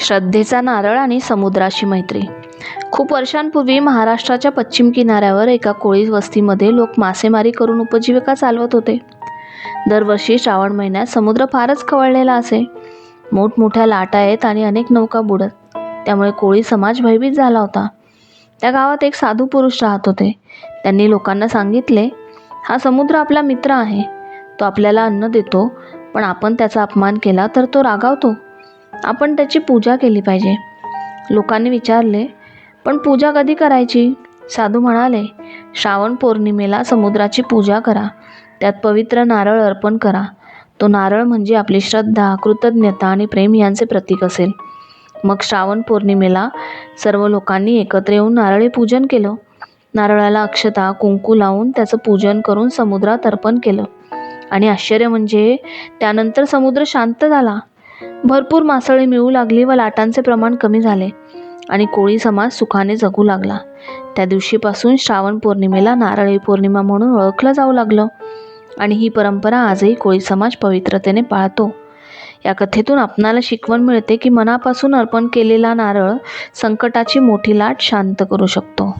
श्रद्धेचा नारळ आणि समुद्राची मैत्री. खूप वर्षांपूर्वी महाराष्ट्राच्या पश्चिम किनाऱ्यावर एका कोळी वस्तीमध्ये लोक मासेमारी करून उपजीविका चालवत होते. दरवर्षी श्रावण महिन्यात समुद्र फारच खवळलेला असे. मोठमोठ्या लाटा येत आणि अनेक नौका बुडत. त्यामुळे कोळी समाज भयभीत झाला होता. त्या गावात एक साधू पुरुष राहत होते. त्यांनी लोकांना सांगितले हा समुद्र आपला मित्र आहे. तो आपल्याला अन्न देतो पण आपण त्याचा अपमान केला तर तो रागावतो. आपण त्याची पूजा केली पाहिजे. लोकांनी विचारले पण पूजा कधी करायची? साधू म्हणाले श्रावण पौर्णिमेला समुद्राची पूजा करा. त्यात पवित्र नारळ अर्पण करा. तो नारळ म्हणजे आपली श्रद्धा कृतज्ञता आणि प्रेम यांचे प्रतीक असेल. मग श्रावण पौर्णिमेला सर्व लोकांनी एकत्र येऊन नारळी पूजन केलं. नारळाला अक्षता कुंकू लावून त्याचं पूजन करून समुद्रात अर्पण केलं. आणि आश्चर्य म्हणजे त्यानंतर समुद्र शांत झाला. भरपूर मासळी मिळू लागली व लाटांचे प्रमाण कमी झाले आणि कोळी समाज सुखाने जगू लागला. त्या दिवशीपासून श्रावण पौर्णिमेला नारळी पौर्णिमा म्हणून ओळखलं जाऊ लागलं आणि ही परंपरा आजही कोळी समाज पवित्रतेने पाळतो. या कथेतून आपणाला शिकवण मिळते की मनापासून अर्पण केलेला नारळ संकटाची मोठी लाट शांत करू शकतो.